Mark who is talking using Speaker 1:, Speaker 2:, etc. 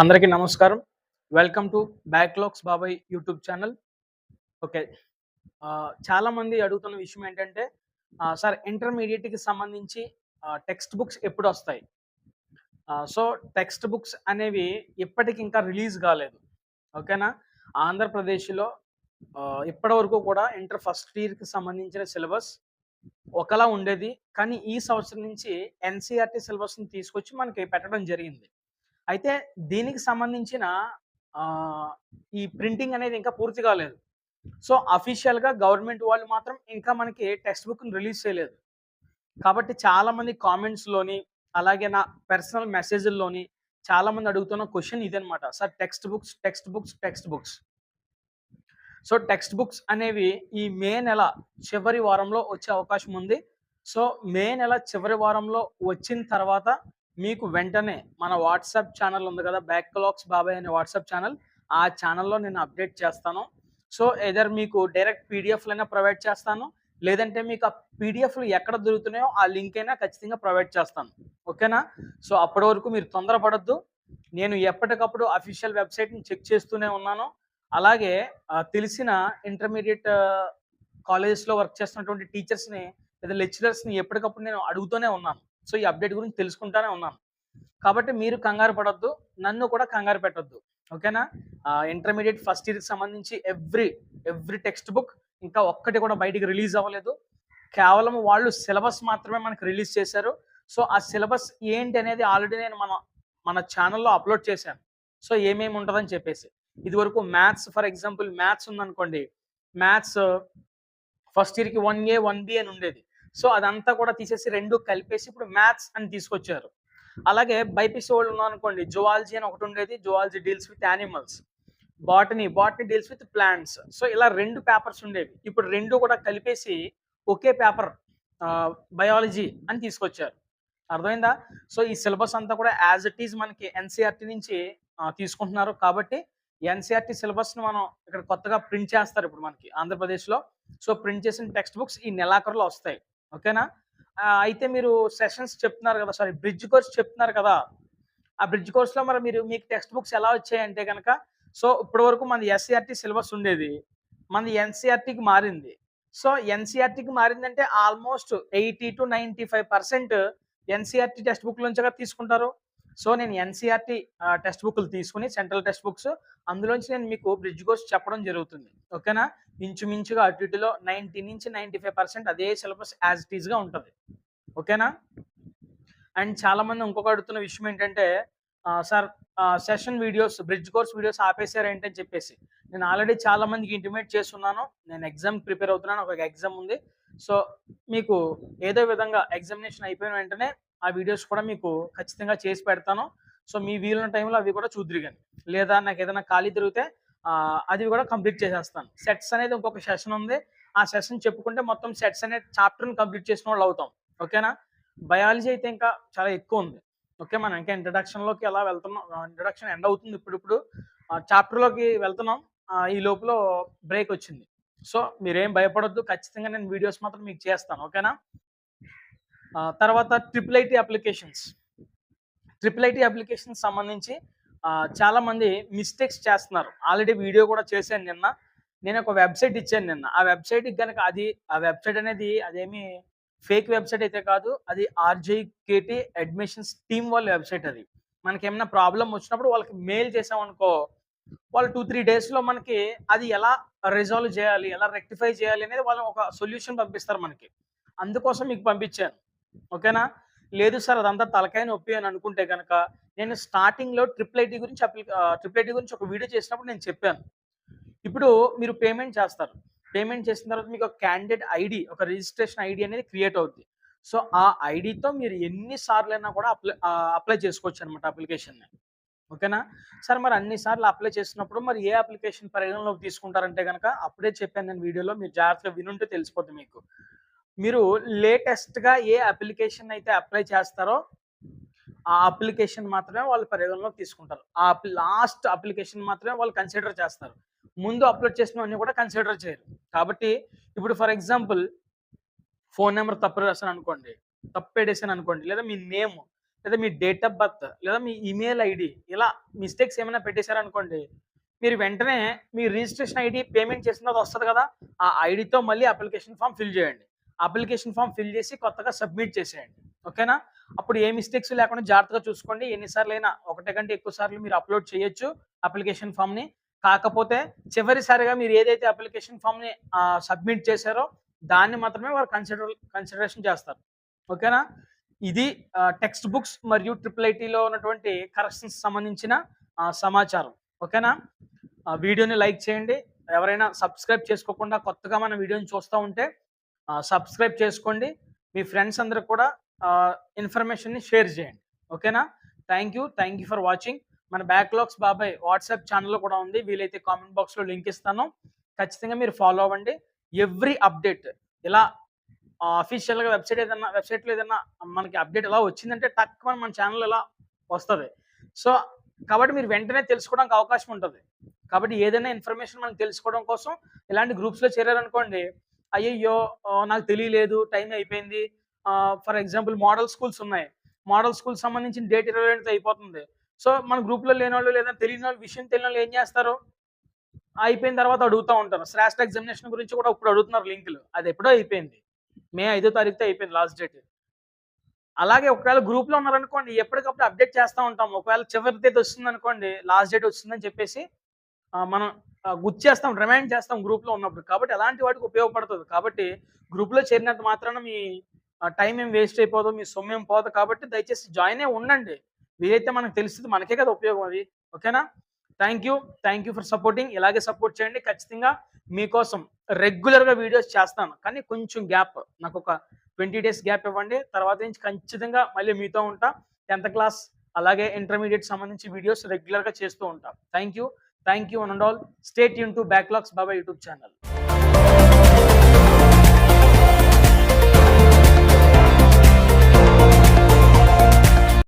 Speaker 1: అందరికీ నమస్కారం. Welcome to backlogs Babai YouTube channel okay చాలామంది అడుగుతున్న విషయం ఏంటంటే సార్ ఇంటర్మీడియట్కి సంబంధించి టెక్స్ట్ బుక్స్ ఎప్పుడు వస్తాయి? సో టెక్స్ట్ బుక్స్ అనేవి ఇప్పటికి ఇంకా రిలీజ్ కాలేదు. ఓకేనా ఆంధ్రప్రదేశ్లో ఇప్పటివరకు ఇప్పటి వరకు కూడా ఇంటర్ ఫస్ట్ ఇయర్కి సంబంధించిన సిలబస్ ఒకలా ఉండేది. కానీ ఈ సంవత్సరం నుంచి ఎన్సీఆర్టీ సిలబస్ని తీసుకొచ్చి మనకి పెట్టడం జరిగింది. అయితే దీనికి సంబంధించిన ఈ ప్రింటింగ్ అనేది ఇంకా పూర్తి కాలేదు. సో అఫీషియల్గా గవర్నమెంట్ వాళ్ళు మాత్రం ఇంకా మనకి టెక్స్ట్ బుక్ని రిలీజ్ చేయలేదు. కాబట్టి చాలామంది కామెంట్స్లోని అలాగే నా పర్సనల్ మెసేజ్ల్లోని చాలామంది అడుగుతున్న క్వశ్చన్ ఇదనమాట sir text books text books text books. So text books అనేవి ఈ మే నెల చివరి వారంలో వచ్చే అవకాశం ఉంది. సో మే నెల చివరి వారంలో వచ్చిన తర్వాత మీకు వెంటనే మన వాట్సాప్ ఛానల్ ఉంది కదా బ్యాక్ క్లాక్స్ బాబాయ్ అనే వాట్సాప్ ఛానల్. ఆ ఛానల్లో నేను అప్డేట్ చేస్తాను. సో ఎదర్ మీకు డైరెక్ట్ పీడిఎఫ్లైనా ప్రొవైడ్ చేస్తాను లేదంటే మీకు ఆ పీడిఎఫ్లు ఎక్కడ దొరుకుతున్నాయో ఆ లింక్ అయినా ఖచ్చితంగా ప్రొవైడ్ చేస్తాను. ఓకేనా? సో అప్పటి వరకు మీరు తొందరపడద్దు. నేను ఎప్పటికప్పుడు అఫీషియల్ వెబ్సైట్ని చెక్ చేస్తూనే ఉన్నాను. అలాగే తెలిసిన ఇంటర్మీడియట్ కాలేజెస్లో వర్క్ చేస్తున్నటువంటి టీచర్స్ని లేదా లెక్చరర్స్ని ఎప్పటికప్పుడు నేను అడుగుతూనే ఉన్నాను. సో ఈ అప్డేట్ గురించి తెలుసుకుంటానే ఉన్నాను కాబట్టి మీరు కంగారు పడొద్దు నన్ను కూడా కంగారు పెట్టొద్దు. ఓకేనా? ఇంటర్మీడియట్ ఫస్ట్ ఇయర్కి సంబంధించి ఎవ్రీ ఎవ్రీ టెక్స్ట్ బుక్ ఇంకా ఒక్కటి కూడా బయటికి రిలీజ్ అవ్వలేదు. కేవలం వాళ్ళు సిలబస్ మాత్రమే మనకు రిలీజ్ చేశారు. సో ఆ సిలబస్ ఏంటి అనేది ఆల్రెడీ నేను మన మన ఛానల్లో అప్లోడ్ చేశాను. సో ఏమేమి ఉంటుందని చెప్పేసి. ఇది వరకు మ్యాథ్స్ ఫర్ ఎగ్జాంపుల్ మ్యాథ్స్ ఉందనుకోండి. మ్యాథ్స్ ఫస్ట్ ఇయర్కి వన్ ఏ వన్ బి అని ఉండేది. సో అదంతా కూడా తీసేసి రెండు కలిపేసి ఇప్పుడు మ్యాథ్స్ అని తీసుకొచ్చారు. అలాగే బైపీసీ వాళ్ళు ఉన్నారనుకోండి జువాలజీ అని ఒకటి ఉండేది zoology deals with animals. Botany botany deals with plants. So ఇలా రెండు పేపర్స్ ఉండేవి. ఇప్పుడు రెండు కూడా కలిపేసి ఒకే పేపర్ బయాలజీ అని తీసుకొచ్చారు. అర్థమైందా? సో ఈ సిలబస్ అంతా కూడా యాజ్ ఇట్ ఈజ్ మనకి ఎన్సీఆర్టీ నుంచి తీసుకుంటున్నారు. కాబట్టి ఎన్సీఆర్టీ సిలబస్ని మనం ఇక్కడ కొత్తగా ప్రింట్ చేస్తారు ఇప్పుడు మనకి ఆంధ్రప్రదేశ్లో. సో ప్రింట్ చేసిన టెక్స్ట్ బుక్స్ ఈ నెలాఖరులో వస్తాయి. ఓకేనా? అయితే మీరు సెషన్స్ చెప్తున్నారు కదా సారీ బ్రిడ్జ్ కోర్స్ చెప్తున్నారు కదా ఆ బ్రిడ్జ్ కోర్స్లో మరి మీరు మీకు టెక్స్ట్ బుక్స్ ఎలా వచ్చాయంటే కనుక సో ఇప్పటి వరకు మనది ఎస్సీఆర్టీ సిలబస్ ఉండేది మనది ఎన్సీఆర్టీకి మారింది. సో ఎన్సీఆర్టీకి మారిందంటే almost eighty two ninety five percent NCERT text book నుంచిగా తీసుకుంటారు. సో నేను ఎన్సీఆర్టీ టెక్స్ట్ బుక్లు తీసుకుని సెంట్రల్ టెక్స్ట్ బుక్స్ అందులోంచి నేను మీకు బ్రిడ్జ్ కోర్స్ చెప్పడం జరుగుతుంది. ఓకేనా? ఇంచుమించుగా అటు ఇటులో నైంటీ నుంచి నైంటీ ఫైవ్ పర్సెంట్ అదే సిలబస్ యాజ్ ఇట్ ఈస్గా ఉంటుంది. ఓకేనా? అండ్ చాలామంది ఇంకొక అడుగుతున్న విషయం ఏంటంటే sir session videos bridge course videos ఆపేశారు ఏంటని చెప్పేసి. నేను ఆల్రెడీ చాలా మందికి ఇంటిమేట్ చేస్తున్నాను. నేను ఎగ్జామ్ ప్రిపేర్ అవుతున్నాను. ఒక ఎగ్జామ్ ఉంది. సో మీకు ఏదో విధంగా ఎగ్జామినేషన్ అయిపోయిన వెంటనే ఆ వీడియోస్ కూడా మీకు ఖచ్చితంగా చేసి పెడతాను. సో మీ వీలున్న టైంలో అవి కూడా చూద్దరు కానీ లేదా నాకు ఏదైనా ఖాళీ దొరికితే అది కూడా కంప్లీట్ చేసేస్తాను. సెట్స్ అనేది ఇంకొక సెషన్ ఉంది. ఆ సెషన్ చెప్పుకుంటే మొత్తం సెట్స్ అనే చాప్టర్ని కంప్లీట్ చేసిన వాళ్ళు అవుతాం. ఓకేనా? బయాలజీ అయితే ఇంకా చాలా ఎక్కువ ఉంది. ఓకే మనం ఇంకా ఇంట్రడక్షన్లోకి ఎలా వెళ్తున్నాం? ఇంట్రడక్షన్ ఎండ్ అవుతుంది ఇప్పుడు ఇప్పుడు చాప్టర్లోకి వెళ్తున్నాం. ఈ లోపల బ్రేక్ వచ్చింది. సో మీరేం భయపడొద్దు. ఖచ్చితంగా నేను వీడియోస్ మాత్రం మీకు చేస్తాను. ఓకేనా? తర్వాత triple IT applications. Triple IT applications సంబంధించి చాలామంది మిస్టేక్స్ చేస్తున్నారు. ఆల్రెడీ వీడియో కూడా చేశాను నిన్న. నేను ఒక వెబ్సైట్ ఇచ్చాను నిన్న. ఆ వెబ్సైట్కి కనుక అది ఆ వెబ్సైట్ అనేది అదేమి ఫేక్ వెబ్సైట్ అయితే కాదు. అది ఆర్జేకేటీ అడ్మిషన్స్ టీమ్ వాళ్ళ వెబ్సైట్ అది. మనకి ఏమైనా ప్రాబ్లం వచ్చినప్పుడు వాళ్ళకి మెయిల్ చేసామనుకో వాళ్ళు టూ త్రీ డేస్లో మనకి అది ఎలా రిజాల్వ్ చేయాలి ఎలా రెక్టిఫై చేయాలి అనేది వాళ్ళు ఒక సొల్యూషన్ పంపిస్తారు మనకి. అందుకోసం మీకు పంపించాను. ఓకేనా? లేదు సార్ అదంతా తలకాయ నొప్పి అని అనుకుంటే కనుక నేను స్టార్టింగ్లో ట్రిపుల్ ఐటీ గురించి అప్లి ట్రిపుల్ ఐటీ గురించి ఒక వీడియో చేసినప్పుడు నేను చెప్పాను. ఇప్పుడు మీరు పేమెంట్ చేస్తారు. పేమెంట్ చేసిన తర్వాత మీకు ఒక క్యాండిడేట్ ఐడి ఒక రిజిస్ట్రేషన్ ఐడి అనేది క్రియేట్ అవుద్ది. సో ఆ ఐడితో మీరు ఎన్నిసార్లైనా అయినా కూడా అప్లై అప్లై చేసుకోవచ్చు అనమాట అప్లికేషన్ని ఓకేనా? సార్ మరి అన్ని సార్లు అప్లై చేసినప్పుడు మరి ఏ అప్లికేషన్ పరిగణలోకి తీసుకుంటారంటే కనుక అప్పుడే చెప్పాను నేను వీడియోలో మీరు జాగ్రత్తగా వినుంటే తెలిసిపోతుంది మీకు. మీరు లేటెస్ట్గా ఏ అప్లికేషన్ అయితే అప్లై చేస్తారో ఆ అప్లికేషన్ మాత్రమే వాళ్ళు పరిగణలోకి తీసుకుంటారు. ఆ లాస్ట్ అప్లికేషన్ మాత్రమే వాళ్ళు కన్సిడర్ చేస్తారు. ముందు అప్లోడ్ చేసినవన్నీ కూడా కన్సిడర్ చేయరు. కాబట్టి ఇప్పుడు ఫర్ ఎగ్జాంపుల్ ఫోన్ నెంబర్ తప్పు రాసాను అనుకోండి తప్పు అనుకోండి లేదా మీ నేమ్ లేదా మీ డేట్ ఆఫ్ బర్త్ లేదా మీ ఈమెయిల్ ఐడి ఇలా మిస్టేక్స్ ఏమైనా పెట్టేశారనుకోండి మీరు వెంటనే మీ రిజిస్ట్రేషన్ ఐడి పేమెంట్ చేసిన వస్తుంది కదా ఆ ఐడితో మళ్ళీ అప్లికేషన్ ఫామ్ ఫిల్ చేయండి. అప్లికేషన్ ఫామ్ ఫిల్ చేసి కొత్తగా సబ్మిట్ చేసేయండి. ఓకేనా? అప్పుడు ఏ మిస్టేక్స్ లేకుండా జాగ్రత్తగా చూసుకోండి. ఎన్నిసార్లు అయినా ఒకటి కంటే ఎక్కువ సార్లు మీరు అప్లోడ్ చేయొచ్చు అప్లికేషన్ ఫామ్ని. కాకపోతే చివరిసారిగా మీరు ఏదైతే అప్లికేషన్ ఫామ్ని సబ్మిట్ చేశారో దాన్ని మాత్రమే వారు కన్సిడర్ కన్సిడరేషన్ చేస్తారు. ఓకేనా? ఇది టెక్స్ట్ బుక్స్ మరియు ట్రిపుల్ ఐటీలో ఉన్నటువంటి కరెక్షన్స్ సంబంధించిన సమాచారం. ఓకేనా? వీడియోని లైక్ చేయండి. ఎవరైనా సబ్స్క్రైబ్ చేసుకోకుండా కొత్తగా మన వీడియోని చూస్తూ ఉంటే సబ్స్క్రైబ్ చేసుకోండి. మీ ఫ్రెండ్స్ అందరూ కూడా ఇన్ఫర్మేషన్ని షేర్ చేయండి. ఓకేనా? Thank you. Thank you for watching. మన బ్యాక్లాగ్స్ బాబాయ్ వాట్సాప్ ఛానల్లో కూడా ఉంది. వీలైతే కామెంట్ బాక్స్లో లింక్ ఇస్తాను. ఖచ్చితంగా మీరు ఫాలో అవ్వండి. ఎవ్రీ అప్డేట్ ఇలా అఫీషియల్గా వెబ్సైట్ ఏదన్నా వెబ్సైట్లో ఏదన్నా మనకి అప్డేట్ ఎలా వచ్చిందంటే టక్ మన ఛానల్ ఇలా వస్తుంది. సో కాబట్టి మీరు వెంటనే తెలుసుకోవడానికి అవకాశం ఉంటుంది. కాబట్టి ఏదైనా ఇన్ఫర్మేషన్ మనం తెలుసుకోవడం కోసం ఇలాంటి గ్రూప్స్లో చేరారనుకోండి అయ్యయ్యో నాకు తెలియలేదు టైం అయిపోయింది. ఫర్ ఎగ్జాంపుల్ మోడల్ స్కూల్స్ ఉన్నాయి. మోడల్ స్కూల్ సంబంధించిన డేట్ ఇరవై ఏడుతో అయిపోతుంది. సో మన గ్రూప్లో లేని వాళ్ళు లేదా తెలియని వాళ్ళు విషయం తెలియని వాళ్ళు ఏం చేస్తారు? అయిపోయిన తర్వాత అడుగుతూ ఉంటారు. శ్రాస్ట్ ఎగ్జామినేషన్ గురించి కూడా ఇప్పుడు అడుగుతున్నారు లింకులు. అది ఎప్పుడో అయిపోయింది. మే ఐదో తారీఖుతో అయిపోయింది లాస్ట్ డేట్. అలాగే ఒకవేళ గ్రూప్లో ఉన్నారనుకోండి ఎప్పటికప్పుడు అప్డేట్ చేస్తూ ఉంటాం. ఒకవేళ చివరి తేదీ వస్తుంది అనుకోండి లాస్ట్ డేట్ వస్తుందని చెప్పేసి మనం గుర్తు చేస్తాం రిమైండ్ చేస్తాం గ్రూప్లో ఉన్నప్పుడు. కాబట్టి అలాంటి వాటికి ఉపయోగపడుతుంది. కాబట్టి గ్రూప్లో చేరినంత మాత్రాన మీ టైం ఏం వేస్ట్ అయిపోదు మీ సొమ్ము ఏం పోదు కాబట్టి దయచేసి జాయిన్ అయి ఉండండి. వీలైతే మనకు తెలుస్తుంది మనకే కదా ఉపయోగం అది. ఓకేనా thank you thank you for supporting ఇలాగే సపోర్ట్ చేయండి. ఖచ్చితంగా మీకోసం రెగ్యులర్గా వీడియోస్ చేస్తాను. కానీ కొంచెం గ్యాప్ నాకు ఒక ట్వంటీ డేస్ గ్యాప్ ఇవ్వండి. తర్వాత నుంచి ఖచ్చితంగా మళ్ళీ మీతో ఉంటా. టెన్త్ క్లాస్ అలాగే ఇంటర్మీడియట్ సంబంధించి వీడియోస్ రెగ్యులర్గా చేస్తూ ఉంటాం. Thank you thank you and all stay Yoon to backlogs Baba YouTube channel